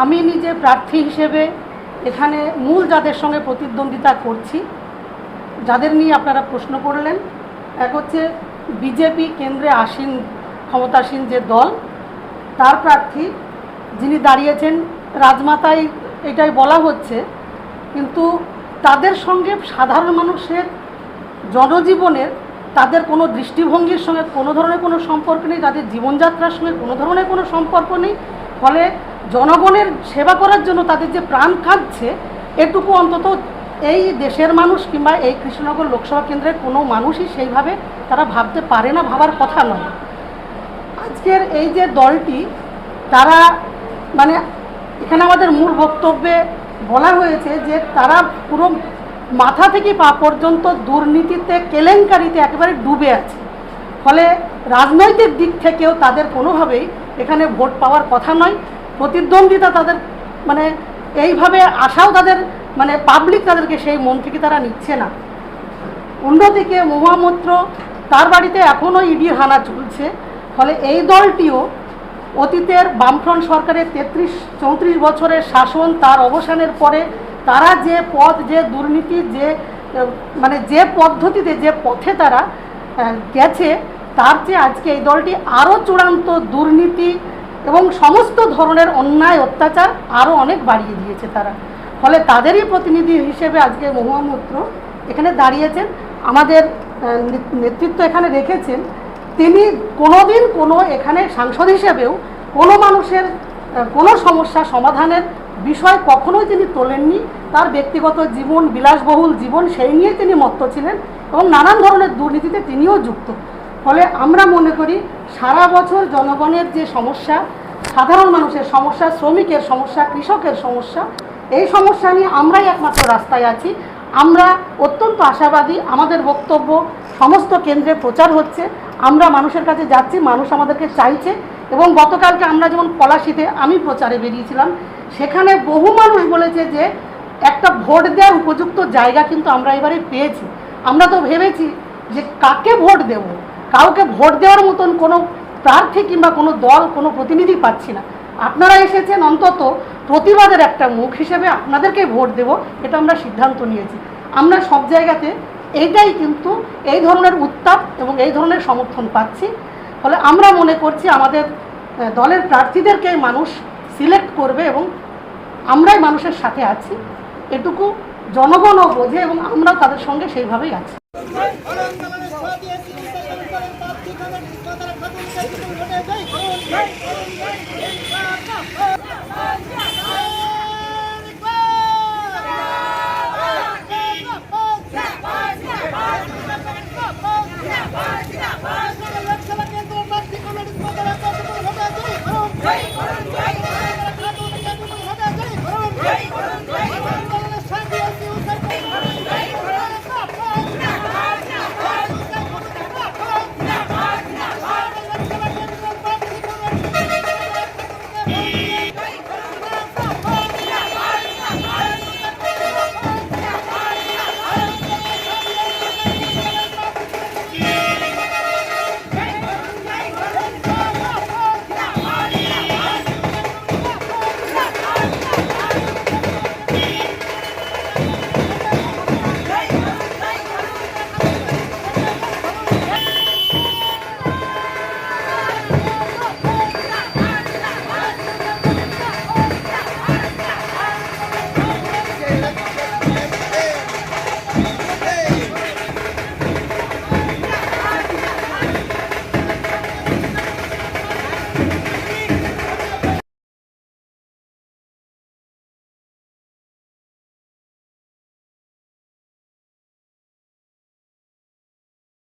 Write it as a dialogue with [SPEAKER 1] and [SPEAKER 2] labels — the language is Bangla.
[SPEAKER 1] আমি নিজে প্রার্থী হিসেবে এখানে মূল যাদের সঙ্গে প্রতিদ্বন্দ্বিতা করছি, যাদের নিয়ে আপনারা প্রশ্ন করলেন, এক হচ্ছে বিজেপি কেন্দ্রে আসীন, ক্ষমতাসীন যে দল, তার প্রার্থী যিনি দাঁড়িয়েছেন রাজমাতায় এটাই বলা হচ্ছে, কিন্তু তাদের সঙ্গে সাধারণ মানুষের জনজীবনের তাদের কোনো দৃষ্টিভঙ্গির সঙ্গে কোনো ধরনের কোনো সম্পর্ক নেই, তাদের জীবনযাত্রার সঙ্গে কোনো ধরনের কোনো সম্পর্ক নেই ফলে জনগণের সেবা করার জন্য তাদের যে প্রাণ কাঁদছে, এটুকু অন্তত এই দেশের মানুষ কিংবা এই কৃষ্ণনগর লোকসভা কেন্দ্রের কোনো মানুষই সেইভাবে তারা ভাবতে পারে না, ভাবার কথা নয়। আজকের এই যে দলটি, তারা মানে এখানে আমাদের মূল বক্তব্যে বলা হয়েছে যে তারা পুরো মাথা থেকে পা পর্যন্ত দুর্নীতিতে, কেলেঙ্কারিতে একেবারে ডুবে আছে। ফলে রাজনৈতিক দিক থেকেও তাদের কোনোভাবেই এখানে ভোট পাওয়ার কথা নয়। প্রতিদ্বন্দ্বিতা তাদের মানে এইভাবে আশাও তাদের মানে পাবলিক তাদেরকে সেই মন থেকে তারা নিচ্ছে না। অন্যদিকে মহামূত্র তার বাড়িতে এখনও ইডির হানা চলছে। ফলে এই দলটিও অতীতের বামফ্রন্ট সরকারের তেত্রিশ, চৌত্রিশ বছরের শাসন, তার অবসানের পরে তারা যে পথ, যে দুর্নীতি, যে মানে যে পদ্ধতিতে, যে পথে তারা গেছে তার চেয়ে আজকে এই দলটি আরও চূড়ান্ত দুর্নীতি এবং সমস্ত ধরনের অন্যায়, অত্যাচার আরও অনেক বাড়িয়ে দিয়েছে তারা। ফলে তাদেরই প্রতিনিধি হিসেবে আজকে মহামূত্র এখানে দাঁড়িয়েছেন। আমাদের নেতৃত্ব এখানে রেখেছেন। তিনি কোনোদিন কোনো এখানে সাংসদ হিসেবেও কোনো মানুষের কোনো সমস্যা সমাধানের বিষয় কখনোই তিনি তোলেননি। তার ব্যক্তিগত জীবন, বিলাসবহুল জীবন সেই নিয়ে তিনি মত্ত ছিলেন এবং নানান ধরনের দুর্নীতিতে তিনিও যুক্ত। ফলে আমরা মনে করি সারা বছর জনগণের যে সমস্যা, সাধারণ মানুষের সমস্যা, শ্রমিকের সমস্যা, কৃষকের সমস্যা, এই সমস্যা নিয়ে আমরাই একমাত্র রাস্তায় আছি। আমরা অত্যন্ত আশাবাদী, আমাদের বক্তব্য সমস্ত কেন্দ্রে প্রচার হচ্ছে। আমরা মানুষের কাছে যাচ্ছি, মানুষ আমাদেরকে চাইছে এবং গতকালকে আমরা যেমন পলাশিতে আমি প্রচারে বেরিয়েছিলাম, সেখানে বহু মানুষ বলেছে যে একটা ভোট দেওয়ার উপযুক্ত জায়গা কিন্তু আমরা এবারে পেয়েছি। আমরা তো ভেবেছি যে কাকে ভোট দেব? কাউকে ভোট দেওয়ার মতন কোনো প্রার্থী কিংবা কোনো দল, কোনো প্রতিনিধি পাচ্ছি না। আপনারা এসেছেন অন্তত প্রতিবাদের একটা মুখ হিসেবে আপনাদেরকে ভোট দেব, এটা আমরা সিদ্ধান্ত নিয়েছি। আমরা সব জায়গাতে এইটাই কিন্তু এই ধরনের উত্তাপ এবং এই ধরনের সমর্থন পাচ্ছি। ফলে আমরা মনে করছি আমাদের দলের প্রার্থীদেরকে মানুষ সিলেক্ট করবে এবং আমরাই মানুষের সাথে আছি। এটুকু জনগণও বোঝে এবং আমরাও তাদের সঙ্গে সেইভাবেই আছি।